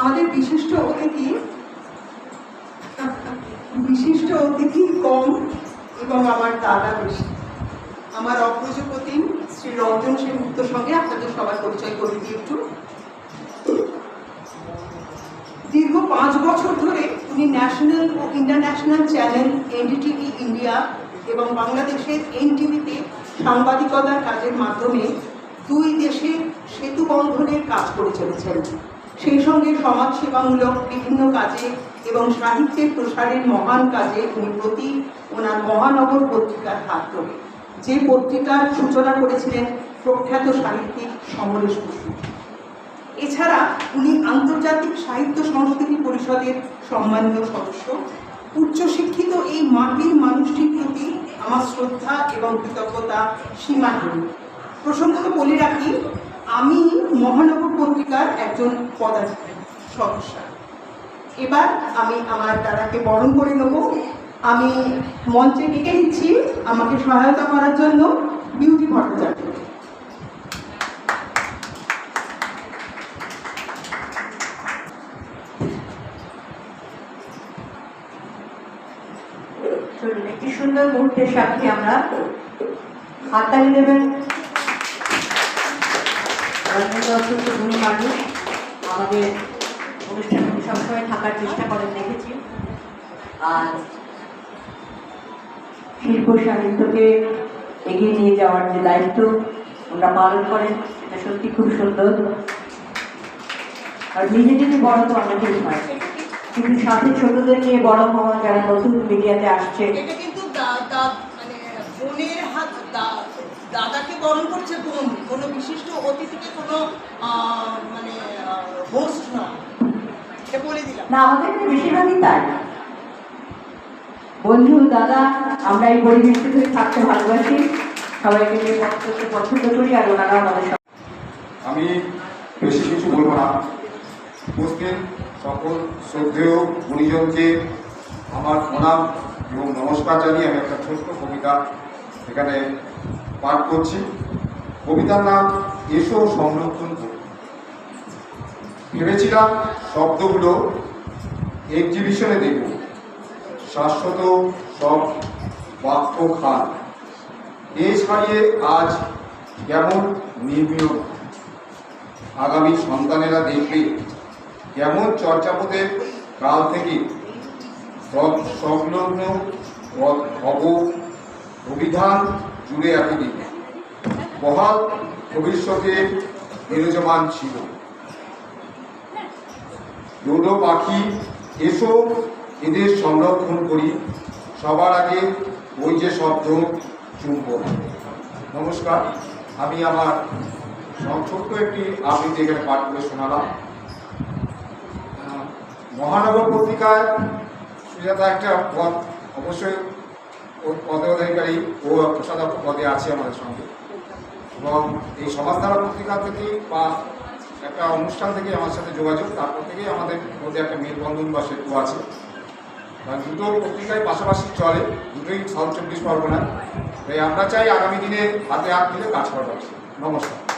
আমাদের বিশিষ্ট অতিথি বিশিষ্ট অতিথি কম এবং আমার দাদা বেশি। আমার অগ্রজপতি শ্রী রঞ্জন সেনগুপ্তর সঙ্গে আপনাদের সবার পরিচয় করে দিই একটু। দীর্ঘ পাঁচ বছর ধরে উনি ন্যাশনাল ও ইন্টারন্যাশনাল চ্যানেল এনডিটিভি ইন্ডিয়া এবং বাংলাদেশের এনটিভিতে সাংবাদিকতার কাজের মাধ্যমে দুই দেশের সেতু বন্ধনের কাজ করে চলেছেন। সেই সঙ্গে সমাজসেবামূলক বিভিন্ন কাজে এবং সাহিত্যের প্রসারের মহান কাজে উনি প্রতি ওনার মহানগর পত্রিকার হাত ধরে। যে পত্রিকার সূচনা করেছিলেন প্রখ্যাত সাহিত্যিক সমরেশ বসু। এছাড়া উনি আন্তর্জাতিক সাহিত্য সংস্কৃতি পরিষদের সম্মানীয় সদস্য। উচ্চশিক্ষিত এই মাটির মানুষটির প্রতি আমার শ্রদ্ধা এবং কৃতজ্ঞতা সীমাহীন। প্রসঙ্গত বলে রাখি আমি মহানগর পত্রিকার একজন পদাধিকারী, সদস্য। এবার আমি আমার দাদাকে বরণ করে নেব। আমি মঞ্চে ডেকে নিচ্ছি আমাকে সহায়তা করার জন্য বিউটি ভট্টাচার্য। একটি সুন্দর মুহূর্তের সাক্ষী আমরা। হাততালি দেবেন। আমাদের অনুষ্ঠানে সবসময় থাকার চেষ্টা করেন দেখেছি আর শিল্প সাহিত্যকে এগিয়ে নিয়ে যাওয়ার যে দায়িত্ব ওরা পালন করেন সেটা সত্যি খুব সুন্দর আর নিজে যদি বড় তো অনেকেই হয় কিন্তু সাথে ছোটদের নিয়ে বড় হওয়া যারা নতুন মিডিয়াতে আসছে এটা কিন্তু দা- দা- মানে বোনের হাত দা- দাদাকে বরণ করছে বোন কোনো বিশিষ্ট অতিথিকে কোনো মানে হোস্ট নয় এটা বলে দিলাম। না আমাদের এখানে বেশিরভাগই তাই। বন্ধু দাদা আমরা এই পরিবেশটিতে থাকতে ভালোবাসি। সবাইকে নিয়ে করতে পছন্দ করি আর ওনারা আমাদের আমি বেশি কিছু বলব না। উপস্থিত সকল শ্রদ্ধেয় গুণীজনকে আমার প্রণাম এবং নমস্কার জানিয়ে আমি একটা ছোট্ট কবিতা এখানে পাঠ করছি। কবিতার নাম, এসো সংরক্ষণ করি। ভেবেছিলাম শব্দগুলো এক্সিবিশনে দেব শাশ্বত সব বাক্য খান। দেশ হারিয়ে আজ কেমন নির্মীয় আগামী সন্তানেরা দেখবে কেমন চর্চাপদের কাল থেকে সব সংলগ্ন অব অভিধান জুড়ে এতদিন বহাল ভবিষ্যতে বিরাজমান ছিল। ডোডো পাখি, এসো, এদের সংরক্ষণ করি। সবার আগে ওই যে শব্দ চুম্বন নমস্কার, আমি আমার ছোট্ট একটি আবৃত্তি এখানে পাঠ করে শোনালাম। মহানগর পত্রিকায় সুজাতা একটা পথ অবশ্যই পদাধিকারী ও কোষাধ্যক্ষ পদে আছে আমাদের সঙ্গে। এবং এই সমাজধারা পত্রিকা থেকে বা একটা অনুষ্ঠান থেকে আমার সাথে যোগাযোগ, তারপর থেকেই আমাদের মধ্যে একটা মেলবন্ধন বা সেতু আছে। দুটো পত্রিকায় পাশাপাশি চলে, দুটোই সাউথ চব্বিশ পরগনা তাই আমরা চাই আগামী দিনে হাতে হাত দিলে কাজ করা নমস্কার।